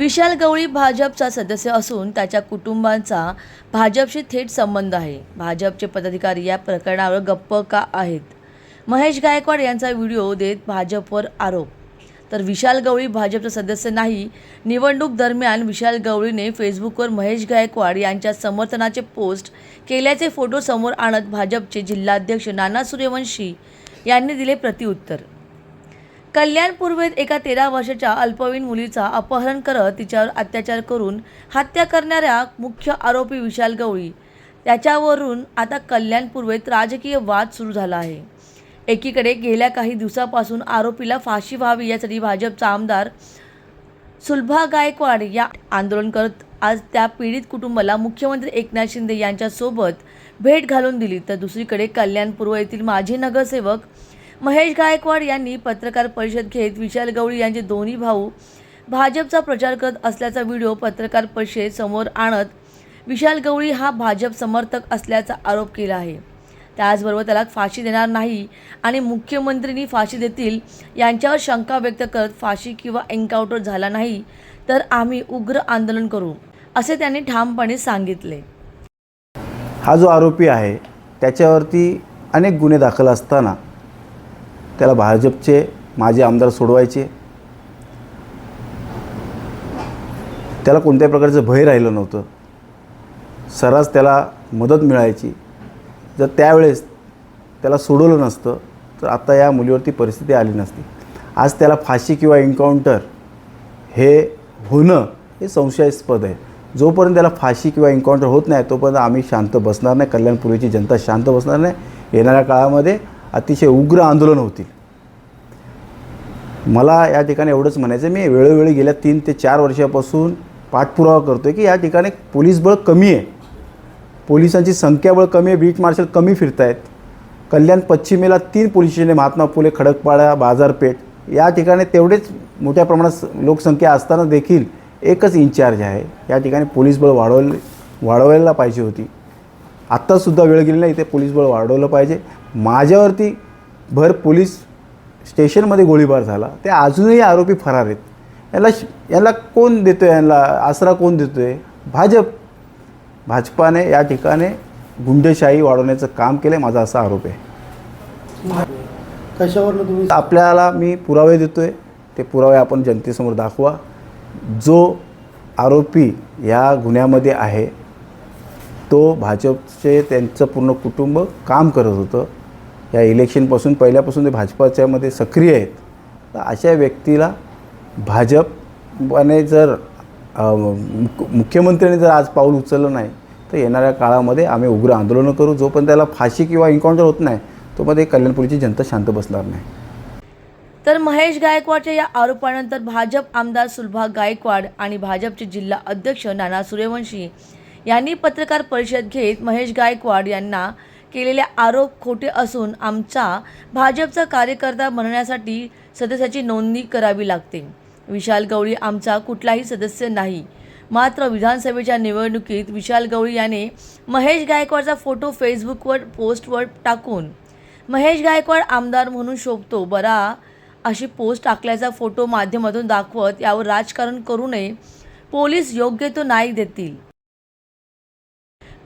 विशाल गवळी भाजपचा सदस्य असून त्याच्या कुटुंबाचा भाजपशी थेट संबंध आहे. भाजपचे पदाधिकारी या प्रकरणावर गप्प का आहेत? महेश गायकवाड यांचा व्हिडिओ देत भाजपवर आरोप. तर विशाल गवळी भाजपचा सदस्य नाही. निवडणूक दरम्यान विशाल गवळीने फेसबुकवर महेश गायकवाड यांच्या समर्थनाचे पोस्ट केल्याचे फोटो समोर आणत भाजपचे जिल्हाध्यक्ष नाना सूर्यवंशी यांनी दिले प्रतिउत्तर. कल्याण पूर्वेत एका तेरा वर्षाच्या अल्पवयीन मुलीचा अपहरण करत तिच्यावर अत्याचार करून हत्या करणाऱ्या मुख्य आरोपी विशाल गवळी. त्याच्यावरून आता कल्याण पूर्वेत राजकीय वाद सुरू झाला आहे. एकीकडे गेल्या काही दिवसापासून आरोपीला फाशी व्हावी यासाठी भाजपचा आमदार सुलभा गायकवाड या आंदोलन करत आज त्या पीडित कुटुंबाला मुख्यमंत्री एकनाथ शिंदे यांच्यासोबत भेट घालून दिली. तर दुसरीकडे कल्याण पूर्व येथील माजी नगरसेवक महेश गायकवाड यांनी पत्रकार परिषद घेत विशाल गवळी यांचे दोन्ही भाऊ भाजपचा प्रचार करत असल्याचा व्हिडिओ पत्रकार परिषदेत समोर आणत विशाल गवळी हा भाजप समर्थक असल्याचा आरोप केला आहे. त्याचबरोबर त्याला फाशी देणार नाही आणि मुख्यमंत्रींनी फाशी देतील यांच्यावर शंका व्यक्त करत फाशी किंवा एन्काउंटर झाला नाही तर आम्ही उग्र आंदोलन करू असे त्यांनी ठामपणे सांगितले. हा जो आरोपी आहे त्याच्यावरती अनेक गुन्हे दाखल असताना त्याला भाजपचे माजी आमदार सोडवायचे. त्याला कोणत्याही प्रकारचं भय राहिलं नव्हतं. सर्रास त्याला मदत मिळायची. जर त्यावेळेस त्याला सोडवलं नसतं तर आता या मुलीवरती परिस्थिती आली नसती. आज त्याला फाशी किंवा एन्काउंटर हे होणं हे संशयास्पद आहे. जोपर्यंत त्याला फाशी किंवा एन्काउंटर होत नाही तोपर्यंत आम्ही शांत बसणार नाही. कल्याणपूर्वीची जनता शांत बसणार नाही. येणाऱ्या काळामध्ये अतिशय उग्र आंदोलन होतील मला या ठिकाणी एवढंच म्हणायचं आहे, मी वेळोवेळी गेल्या तीन ते चार वर्षापासून पाठपुरावा करतो आहे की या ठिकाणी पोलीस बळ कमी आहे. पोलिसांची संख्याबळ कमी आहे बीट मार्शल कमी फिरत आहेत कल्याण पश्चिमेला तीन पोलीस स्टेशन आहे महात्मा फुले खडकपाडा बाजारपेठ. या ठिकाणी तेवढेच मोठ्या प्रमाणात लोकसंख्या असताना देखील एकच इन्चार्ज आहे. या ठिकाणी पोलीस बळ वाढवले वाढवायला पाहिजे होती. आत्तासुद्धा वेळ गेली नाही इथे पोलीस बळ वाढवलं पाहिजे. माझ्यावरती भर पोलीस स्टेशनमध्ये गोळीबार झाला. ते अजूनही आरोपी फरार आहेत. याला याला कोण देतो आहे यांना आसरा कोण देतो आहे भाजप. भाजपाने या ठिकाणी गुंडशाही वाढवण्याचं काम केलं आहे माझा असा आरोप आहे. कशावरनं तुम्ही आपल्याला मी पुरावे देतो आहे ते पुरावे आपण जनतेसमोर दाखवा. जो आरोपी या गुन्ह्यामध्ये आहे तो भाजपचे त्यांचं पूर्ण कुटुंब काम करत होतं. या इलेक्शनपासून पहिल्यापासून ते भाजपाच्यामध्ये सक्रिय आहेत. तर अशा व्यक्तीला भाजपने जर मुख्यमंत्र्यांनी जर आज पाऊल उचललं नाही तर येणाऱ्या काळामध्ये आम्ही उग्र आंदोलनं करू. जोपर्यंत त्याला फाशी किंवा एन्काउंटर होत नाही तोपर्यंत कल्याणपुरीची जनता शांत बसणार नाही. तर महेश गायकवाडच्या या आरोपानंतर भाजप आमदार सुलभा गायकवाड आणि भाजपचे जिल्हा अध्यक्ष नाना सूर्यवंशी यांनी पत्रकार परिषद घेत महेश गायकवाड यांना केलेले आरोप खोटे असून आमचा भाजपचा कार्यकर्ता बनण्यासाठी सदस्याची नोंदणी करावी लागते. विशाल गवळी आमचा कुठलाही सदस्य नाही. मात्र विधानसभेच्या निवडणुकीत विशाल गवळी याने महेश गायकवाडचा फोटो फेसबुकवर पोस्टवर टाकून महेश गायकवाड आमदार म्हणून शोभतो. बरा अशी पोस्ट टाकल्याचा फोटो माध्यमातून दाखवत यावर राजकारण करू नये पोलीस योग्य तो न्याय देतील.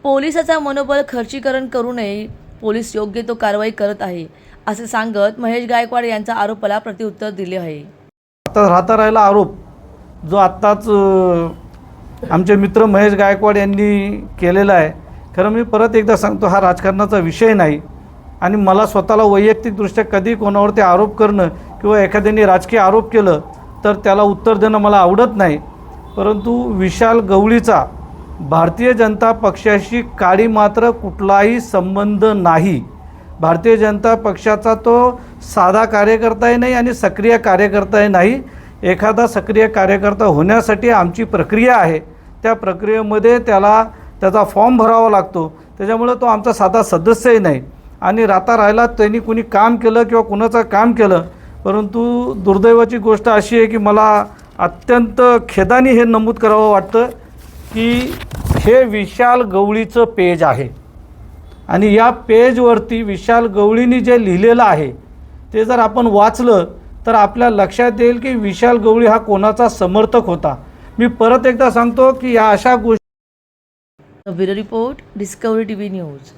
पोलिसाचा मनोबल खर्चीकरण करू नये पोलीस योग्य तो कारवाई करत आहे असे सांगत महेश गायकवाड यांच्या आरोपाला प्रत्युत्तर दिले आहे. आता राहता राहिला आरोप जो आत्ताच आमचे मित्र महेश गायकवाड यांनी केलेला आहे. खरं मी परत एकदा सांगतो हा राजकारणाचा विषय नाही आणि मला स्वतःला वैयक्तिकदृष्ट्या कधी कोणावरती आरोप करणं किंवा एखाद्याने राजकीय आरोप केलं तर त्याला उत्तर देणं मला आवडत नाही. परंतु विशाल गवळीचा भारतीय जनता पक्षाशी काळी मात्र कुठलाही संबंध नाही. भारतीय जनता पक्षाचा तो साधा कार्यकर्ताही नाही आणि सक्रिय कार्यकर्ताही नाही. एखादा सक्रिय कार्यकर्ता होण्यासाठी आमची प्रक्रिया आहे. त्या प्रक्रियेमध्ये त्याला त्याचा फॉर्म भरावा लागतो. त्याच्यामुळं तो आमचा साधा सदस्यही नाही. आणि राहता राहिला त्यांनी कुणी काम केलं किंवा कुणाचं काम केलं परंतु दुर्दैवाची गोष्ट अशी आहे की मला अत्यंत खेदाने हे नमूद करावं वाटतं. की हे विशाल गवळीचं पेज आहे. आणि या पेजवरती विशाल गवळीनी जे लिहिलेलं आहे ते जर आपण वाचलं तर आपल्या लक्षात येईल की विशाल गवळी हा कोणाचा समर्थक होता. मी परत एकदा सांगतो की या अशा गोष्टी bureau report Discovery T V news